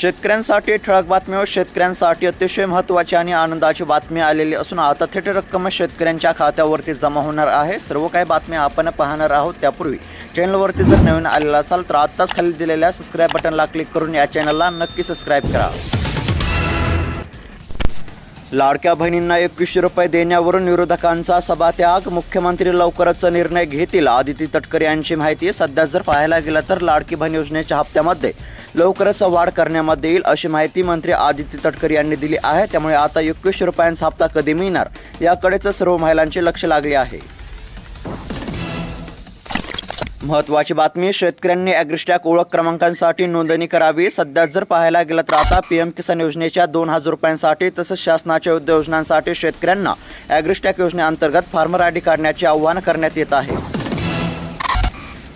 शेतकऱ्यांसाठी ठळक बातमी व शेतकऱ्यांसाठी अतिशय महत्त्वाची आणि आनंदाची बातमी आलेली असून आता थेट रक्कम शेतकऱ्यांच्या खात्यावरती जमा होणार आहे. सर्व काही बातम्या आपण पाहणार आहोत. त्यापूर्वी चॅनलवरती जर नवीन आलेला असाल तर आत्ताच खाली दिलेल्या सबस्क्राईब बटनला क्लिक करून या चॅनलला नक्की सबस्क्राईब करा. लाडक्या बहिणींना एकवीसशे रुपये देण्यावरून विरोधकांचा सभात्याग. मुख्यमंत्री लवकरच निर्णय घेतील. आदिती तटकरे यांची माहिती सध्या जर पाहायला गेलं तर लाडकी बहीण योजनेच्या हप्त्यामध्ये लवकरच वाढ करण्यामध्ये येईल अशी माहिती मंत्री आदिती तटकरे यांनी दिली आहे. त्यामुळे आता एकवीसशे रुपयांचा हप्ता कधी मिळणार? याकडेच सर्व महिलांचे लक्ष लागले आहे. महत्वाची बातमी शेतकऱ्यांनी ॲग्रिस्टॅक ओळख क्रमांकांसाठी नोंदणी करावी. सध्या जर पाहायला गेलं तर आता पी एम किसान योजनेच्या दोन हजार रुपयांसाठी तसंच शासनाच्या युद्ध योजनांसाठी शेतकऱ्यांना ॲग्रिस्टॅक योजनेअंतर्गत फार्मर आय डी काढण्याचे आव्हान करण्यात येत आहे.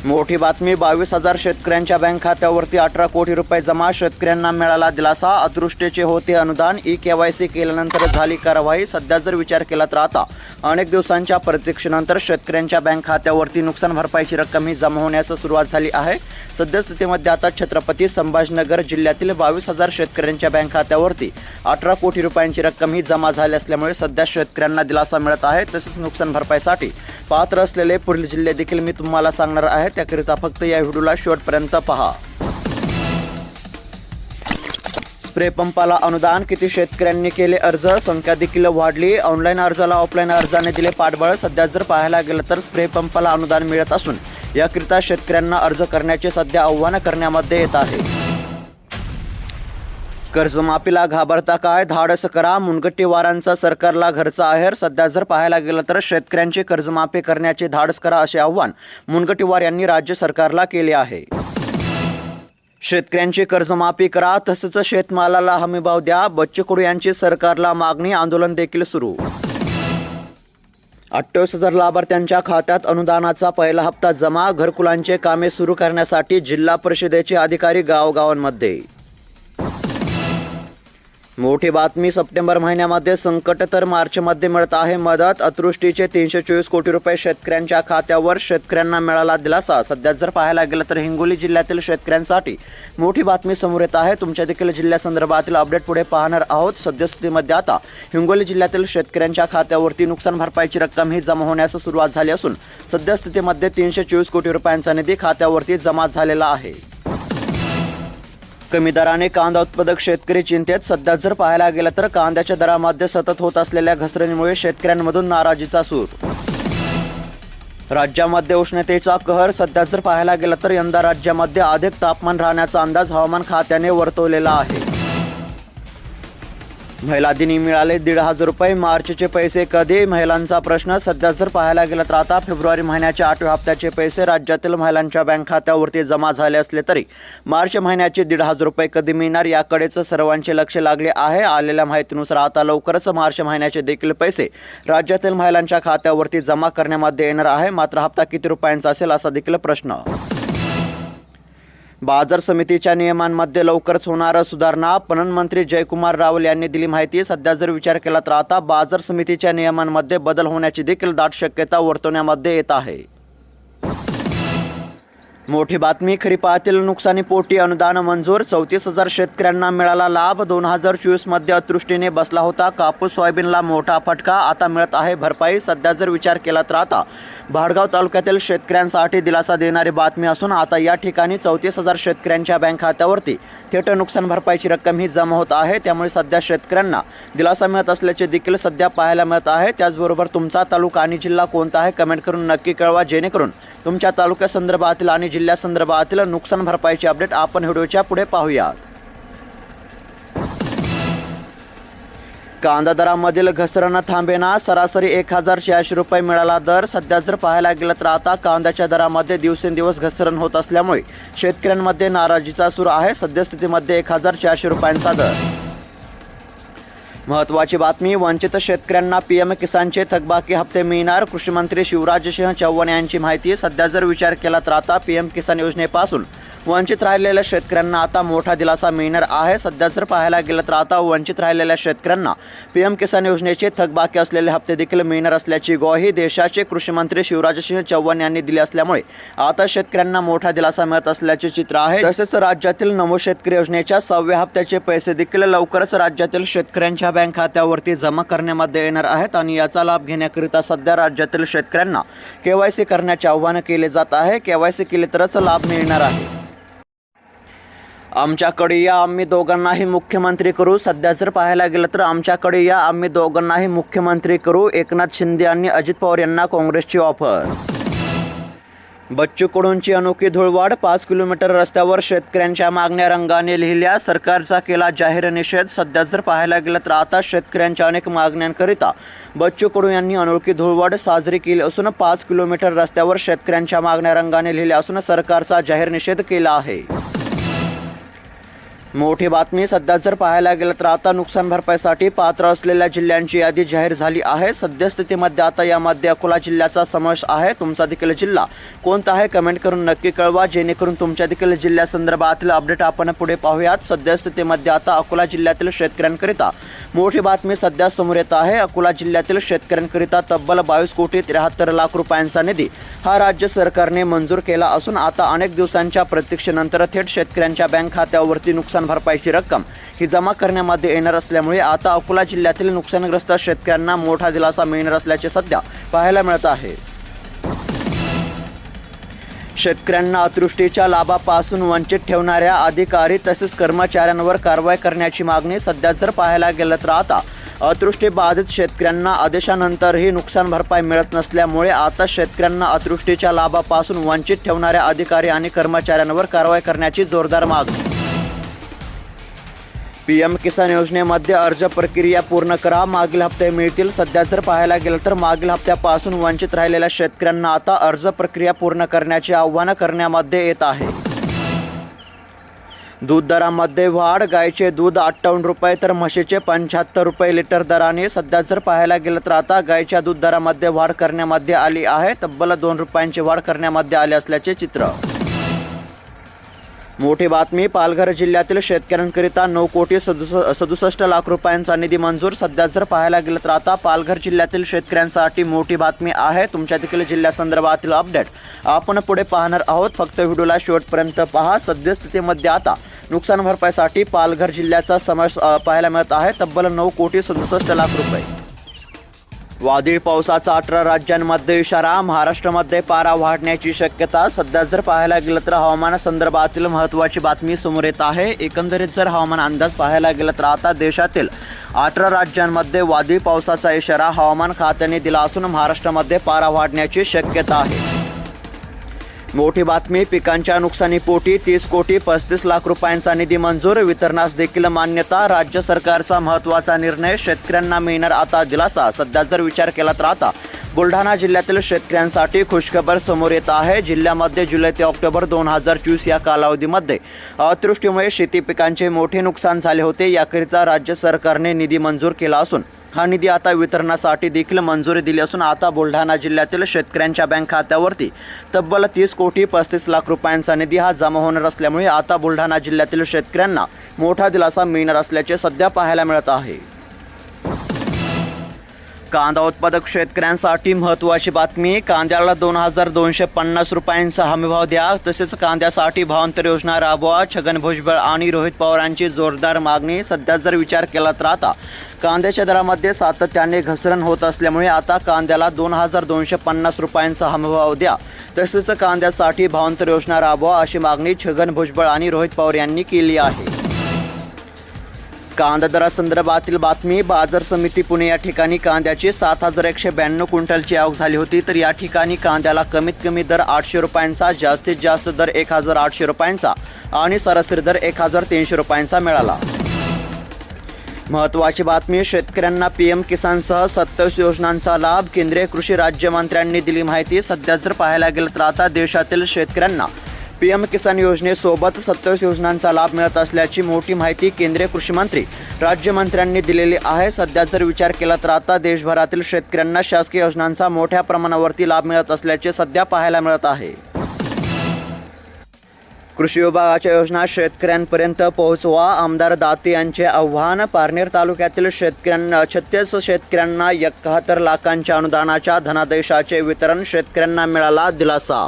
मोठी बातमी बावीस हजार शेतकऱ्यांच्या बँक खात्यावरती अठरा कोटी रुपये जमा शेतकऱ्यांना मिळाला दिलासा अदृष्टीचे होते अनुदान ई के वाय सी केल्यानंतर झाली कारवाई सध्या जर विचार केला तर आता. अनेक दिवसांच्या प्रतीक्षेनंतर शेतकऱ्यांच्या बँक खात्यावरती नुकसान भरपाईची रक्कम ही जमा होण्यास सुरुवात झाली आहे. सद्यस्थितीमध्ये आता छत्रपती संभाजीनगर जिल्ह्यातील बावीस हजार शेतकऱ्यांच्या बँक खात्यावरती अठरा कोटी रुपयांची रक्कम ही जमा झाली असल्यामुळे सध्या शेतकऱ्यांना दिलासा मिळत आहे तसेच नुकसान भरपाईसाठी पात्र असलेले पुढील जिल्हे देखील मी तुम्हाला सांगणार आहे. त्याकरिता फक्त या व्हिडिओला शेवटपर्यंत पहा. स्प्रे पंपाला अनुदान किती शेतकऱ्यांनी केले अर्ज? संख्या देखील वाढली. ऑनलाईन अर्जाला ऑफलाईन अर्जाने दिले पाठबळ. सध्या जर पाहायला गेलं तर स्प्रे पंपाला अनुदान मिळत असून याकरिता शेतकऱ्यांना अर्ज करण्याचे सध्या आव्हान करण्यामध्ये येत आहे. कर्जमाफीला घाबरता काय? धाडस करा. मुनगट्टीवारांचा सरकारला घरचा आहेर. सध्या जर पाहायला गेलं तर शेतकऱ्यांची कर्जमाफी करण्याचे धाडस करा असे आव्हान मुनगट्टीवार यांनी राज्य सरकारला केले आहे. शेतकऱ्यांची कर्जमाफी करा. तसंच शेतमालाला हमीभाव द्या. बच्चू कडू यांची सरकारला मागणी. आंदोलन देखील सुरू. अठ्ठावीस हजार लाभार्थ्यांच्या खात्यात अनुदानाचा पहिला हप्ता जमा. घरकुलांचे कामे सुरू करण्यासाठी जिल्हा परिषदेचे अधिकारी गावगावांमध्ये. मोठी बातमी सप्टेंबर महिन्यामध्ये संकट तर मार्चमध्ये मिळत आहे मदत. अतृष्टीचे तीनशे चोवीस कोटी रुपये शेतकऱ्यांच्या खात्यावर शेतकऱ्यांना मिळाला दिलासा. सध्या जर पाहायला गेलं तर हिंगोली जिल्ह्यातील शेतकऱ्यांसाठी मोठी बातमी समोर येत आहे. तुमच्या देखील जिल्ह्यासंदर्भातील अपडेट पुढे पाहणार आहोत. सद्यस्थितीमध्ये आता हिंगोली जिल्ह्यातील शेतकऱ्यांच्या खात्यावरती नुकसान भरपाईची रक्कम ही जमा होण्यास सुरुवात झाली असून सद्यस्थितीमध्ये तीनशे चोवीस कोटी रुपयांचा निधी खात्यावरती जमा झालेला आहे. कमी दराने कांदा उत्पादक शेतकरी चिंतेत. सध्या जर पाहायला गेलं तर कांद्याच्या दरामध्ये सतत होत असलेल्या घसरणीमुळे शेतकऱ्यांमधून नाराजीचा सूर. राज्यामध्ये उष्णतेचा कहर. सध्या जर पाहायला गेलं तर यंदा राज्यामध्ये अधिक तापमान राहण्याचा अंदाज हवामान खात्याने वर्तवलेला आहे. महिला दिनी मिळाले दीड हजार रुपये. मार्चचे पैसे कधी? महिलांचा प्रश्न. सध्या जर पाहायला गेला तर आता फेब्रुवारी महिन्याच्या आठव्या हप्त्याचे पैसे राज्यातील महिलांच्या बँक खात्यावरती जमा झाले असले तरी मार्च महिन्याचे दीड हजार रुपये कधी मिळणार याकडेच सर्वांचे लक्ष लागले आहे. आलेल्या माहितीनुसार आता लवकरच मार्च महिन्याचे देखील पैसे राज्यातील महिलांच्या खात्यावरती जमा करण्यामध्ये येणार आहे. मात्र हप्ता किती रुपयांचा असेल असा देखील प्रश्न. बाजार समितीच्या नियमांमध्ये लवकरच होणारा सुधारणा. पणन मंत्री जयकुमार रावल यांनी दिली माहिती. सध्या जर विचार केला तर आता बाजार समितीच्या नियमांमध्ये बदल होण्याची देखील दाट शक्यता वर्तवण्यामध्ये येत आहे. मोठी बातमी खरीपातील नुकसानीपोटी अनुदान मंजूर चौतीस हजार शेतकऱ्यांना मिळाला लाभ दोन हजार चोवीसमध्ये अतृष्टीने बसला होता कापूस सोयाबीनला मोठा फटका आता मिळत आहे भरपाई सध्या जर विचार केला तर आता. भाडगाव तालुक्यातील शेतकऱ्यांसाठी दिलासा देणारी बातमी असून आता या ठिकाणी चौतीस हजार शेतकऱ्यांच्या बँक खात्यावरती थेट नुकसान भरपाईची रक्कम ही जमा होत आहे. त्यामुळे सध्या शेतकऱ्यांना दिलासा मिळत असल्याचे देखील सध्या पाहायला मिळत आहे. त्याचबरोबर तुमचा तालुका आणि जिल्हा कोणता आहे कमेंट करून नक्की कळवा जेणेकरून तुमच्या तालुक्यासंदर्भातील आणि जिल्ह्यासंदर्भातील नुकसान भरपाईची अपडेट आपण व्हिडिओच्या पुढे पाहूयात. कांदा दरामधील घसरण थांबेना सरासरी एक हजार शहाऐंशी रुपये मिळाला दर. सध्या जर पाहायला गेलं तर आता कांद्याच्या दरामध्ये दिवसेंदिवस घसरण होत असल्यामुळे शेतकऱ्यांमध्ये नाराजीचा सूर आहे. सद्यस्थितीमध्ये एक हजार चारशे रुपयांचा दर. महत्त्वाची बातमी वंचित शेतकऱ्यांना पी एम किसानचे थकबाकी हप्ते मिळणार कृषीमंत्री शिवराजसिंह चौहान यांची माहिती सध्या जर विचार केला तर आता पी एम किसान योजनेपासून वंचित राहिलेल्या शेतकऱ्यांना आता मोठा दिलासा मिळणार आहे. सध्या जर पाहायला गेलं तर आता वंचित राहिलेल्या शेतकऱ्यांना पी एम किसान योजनेचे थकबाकी असलेले हप्ते देखील मिळणार असल्याची ग्वाही देशाचे कृषी मंत्री शिवराजसिंह चौहान यांनी दिली असल्यामुळे आता शेतकऱ्यांना मोठा दिलासा मिळत असल्याचे चित्र आहे. तसेच राज्यातील नमो शेतकरी योजनेच्या सहाव्या हप्त्याचे पैसे देखील लवकरच राज्यातील शेतकऱ्यांच्या बँक खात्यावरती जमा करण्यामध्ये येणार आहेत आणि याचा लाभ घेण्याकरिता सध्या राज्यातील शेतकऱ्यांना केवायसी करण्याचे आवाहन केले जात आहे. केवायसी केले तरच लाभ मिळणार आहे. आमच्याकडे या आम्ही दोघांनाही मुख्यमंत्री करू. सध्या जर पाहायला गेलं तर आमच्याकडे या आम्ही दोघांनाही मुख्यमंत्री करू. एकनाथ शिंदे आणि अजित पवार यांना काँग्रेसची ऑफर. बच्चू कडूंची अनोखी धुळवाड पाच किलोमीटर रस्त्यावर शेतकऱ्यांच्या मागण्या रंगाने लिहिल्या. सरकारचा केला जाहीर निषेध. सध्या जर पाहायला गेलं तर आता शेतकऱ्यांच्या अनेक मागण्यांकरिता बच्चू कडू यांनी अनोळखी धुळवाड साजरी केली असून पाच किलोमीटर रस्त्यावर शेतकऱ्यांच्या मागण्या रंगाने लिहिल्या असून सरकारचा जाहीर निषेध केला आहे. मोठी बातमी सध्या जर पाहायला गेलं तर आता नुकसान भरपाईसाठी पात्र असलेल्या जिल्ह्यांची यादी जाहीर झाली आहे. सद्यस्थितीमध्ये आता यामध्ये अकोला जिल्ह्याचा समावेश आहे तुमचा देखील जिल्हा. कोणता आहे कमेंट करून नक्की कळवा जेणेकरून तुमच्या देखील जिल्ह्यासंदर्भातील अपडेट आपण पुढे पाहूयात. सद्यस्थितीमध्ये आता अकोला जिल्ह्यातील शेतकऱ्यांकरिता मोठी बातमी सध्या समोर येत आहे. अकोला जिल्ह्यातील शेतकऱ्यांकरिता तब्बल बावीस कोटी त्र्याहत्तर लाख रुपयांचा निधी हा राज्य सरकारने मंजूर केला असून आता अनेक दिवसांच्या प्रतीक्षेनंतर थेट शेतकऱ्यांच्या बँक खात्यावरती नुकसान भरपाईची रक्कम ही जमा करण्यामध्ये येणार असल्यामुळे आता अकोला जिल्ह्यातील नुकसानग्रस्त शेतकऱ्यांना मोठा दिलासा मिळणार असल्याचे सध्या पाहायला मिळत आहे. शेतकऱ्यांना अतिवृष्टीच्या लाभापासून वंचित ठेवणाऱ्या अधिकारी तसेच कर्मचाऱ्यांवर कारवाई करण्याची मागणी सध्या जर पाहायला गेलं तर आता अतिवृष्टी बाधित शेतकऱ्यांना आदेशानंतरही नुकसान भरपाई मिळत नसल्यामुळे आता शेतकऱ्यांना अतिवृष्टीच्या लाभापासून वंचित ठेवणाऱ्या अधिकारी आणि कर्मचाऱ्यांवर कारवाई करण्याची जोरदार मागणी. पी एम किसान योजनेमध्ये अर्ज प्रक्रिया पूर्ण करा. मागील हप्ते मिळतील. सध्या जर पाहायला गेलं तर मागील हप्त्यापासून वंचित राहिलेल्या शेतकऱ्यांना आता अर्ज प्रक्रिया पूर्ण करण्याचे आव्हानं करण्यामध्ये येत आहे. दूध दरामध्ये वाढ. गायचे दूध अठ्ठावन्न रुपये तर म्हशीचे पंच्याहत्तर रुपये लिटर दराने. सध्या जर पाहायला गेलं तर आता गायच्या दूध दरामध्ये वाढ करण्यामध्ये आली आहे. तब्बल दोन रुपयांची वाढ करण्यामध्ये आली असल्याचे चित्र. मोठी बातमी पालघर जिल्ह्यातील शेतकऱ्यांकरिता नऊ कोटी सदुस सदुसष्ट लाख रुपयांचा निधी मंजूर. सध्या जर पाहायला गेलं तर आता पालघर जिल्ह्यातील शेतकऱ्यांसाठी मोठी बातमी आहे. तुमच्या देखील जिल्ह्यासंदर्भातील अपडेट आपण पुढे पाहणार आहोत. फक्त व्हिडिओला शेवटपर्यंत पहा. सद्यस्थितीमध्ये आता नुकसान भरपाईसाठी पालघर जिल्ह्याचा समावेश पाहायला मिळत आहे. तब्बल नऊ कोटी सदुसष्ट लाख रुपये. वादळी पावसाचा अठरा राज्यांमध्ये इशारा महाराष्ट्रामध्ये पारा वाढण्याची शक्यता. सध्या जर पाहायला गेलं तर हवामानासंदर्भातील महत्त्वाची बातमी समोर येत आहे. एकंदरीत जर हवामान अंदाज पाहायला गेलं तर आता देशातील अठरा राज्यांमध्ये वादळी पावसाचा इशारा हवामान खात्याने दिला असून महाराष्ट्रामध्ये पारा वाढण्याची शक्यता आहे. मोठी बातमी पिकांच्या नुकसानीपोटी तीस कोटी पस्तीस लाख रुपयांचा निधी मंजूर. वितरणास देखील मान्यता. राज्य सरकारचा महत्त्वाचा निर्णय. शेतकऱ्यांना मिळणार आता दिलासा. सध्या जर विचार केला तर आता. बुलढाणा जिल्ह्यातील शेतकऱ्यांसाठी खुशखबर समोर येत आहे. जिल्ह्यामध्ये जुलै ते ऑक्टोबर दोन हजार चोवीस या कालावधीमध्ये अतिवृष्टीमुळे शेती पिकांचे मोठे नुकसान झाले होते. याकरिता राज्य सरकारने निधी मंजूर केला असून हा निधी आता वितरणासाठी देखील मंजुरी दिली असून आता बुलढाणा जिल्ह्यातील शेतकऱ्यांच्या बँक खात्यावरती तब्बल तीस कोटी पस्तीस लाख रुपयांचा निधी हा जमा होणार असल्यामुळे आता बुलढाणा जिल्ह्यातील शेतकऱ्यांना मोठा दिलासा मिळणार असल्याचे सध्या पाहायला मिळत आहे. कांदा उत्पादक शेतकऱ्यांसाठी महत्त्वाची बातमी. कांद्याला दोन हजार दोनशे पन्नास रुपयांचा हमीभाव द्या. तसेच कांद्यासाठी भावांतर योजना राबवा. छगन भुजबळ आणि रोहित पवारांची जोरदार मागणी. सध्या जर विचार केला तर आता कांद्याच्या दरामध्ये सातत्याने घसरण होत असल्यामुळे आता कांद्याला दोन हजार दोनशे पन्नास रुपयांचा हमीभाव द्या. तसेच कांद्यासाठी भावांतर योजना राबवा अशी मागणी छगन भुजबळ आणि रोहित पवार यांनी केली आहे. कांदा दरासंदर्भातील बातमी बाजार समिती पुणे या ठिकाणी कांद्याची सात हजार एकशे ब्याण्णव क्विंटलची आवक झाली होती. तर या ठिकाणी कांद्याला कमीत कमी दर आठशे रुपयांचा जास्तीत जास्त दर एक हजार आठशे रुपयांचा आणि सरासरी दर एक हजार तीनशे रुपयांचा मिळाला. महत्त्वाची बातमी शेतकऱ्यांना पी एम किसानसह सत्तावीस योजनांचा लाभ केंद्रीय कृषी राज्यमंत्र्यांनी दिली माहिती. सध्या जर पाहायला गेलं तर आता देशातील शेतकऱ्यांना पी एम किसान योजनेसोबत सत्तावीस योजनांचा लाभ मिळत असल्याची मोठी माहिती केंद्रीय कृषी मंत्री राज्यमंत्र्यांनी दिलेली आहे. सध्या जर विचार केला तर आता देशभरातील शेतकऱ्यांना शासकीय योजनांचा मोठ्या प्रमाणावरती लाभ मिळत असल्याचे सध्या पाहायला मिळत आहे. कृषी विभागाच्या योजना शेतकऱ्यांपर्यंत पोहोचवा आमदार दाते यांचे आव्हान पारनेर तालुक्यातील शेतकऱ्यांना छत्तीस शेतकऱ्यांना एकाहत्तर लाखांच्या अनुदानाच्या धनादेशाचे वितरण शेतकऱ्यांना मिळाला दिलासा.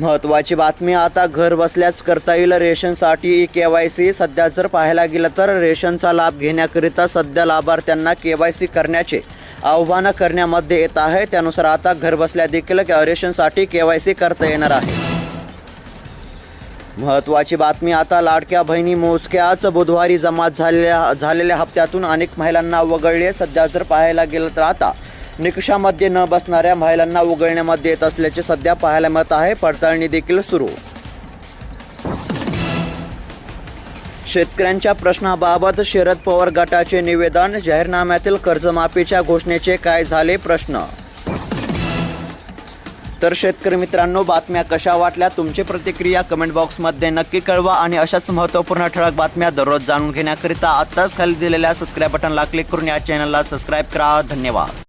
महत्त्वाची बातमी आता घर बसल्याच करता येईल. रेशनसाठी ई के वाय सी सध्या जर पाहायला गेलं तर रेशनचा लाभ घेण्याकरिता सध्या लाभार्थ्यांना के वाय सी करण्याचे आव्हानं करण्यामध्ये येत आहे. त्यानुसार आता घर बसल्या देखील रेशनसाठी के वाय सी करता येणार आहे. महत्त्वाची बातमी आता लाडक्या बहिणी मोजक्याच बुधवारी जमा झालेल्या झालेल्या हप्त्यातून अनेक महिलांना वगळले. सध्या जर पाहायला गेलं तर आता निकषामध्ये न बसणाऱ्या महिलांना उगळण्यामध्ये येत असल्याचे सध्या पाहायला मिळत आहे. पडताळणी देखील सुरू. शेतकऱ्यांच्या प्रश्नाबाबत शरद पवार गटाचे निवेदन जाहीरनाम्यातील कर्जमाफीच्या घोषणेचे काय झाले प्रश्न? तर शेतकरी मित्रांनो बातम्या कशा वाटल्या? तुमची प्रतिक्रिया कमेंट बॉक्समध्ये नक्की कळवा आणि अशाच महत्त्वपूर्ण ठळक बातम्या दररोज जाणून घेण्याकरिता आत्ताच खाली दिलेल्या सबस्क्राईब बटनला क्लिक करून या चॅनलला सबस्क्राईब करा. धन्यवाद.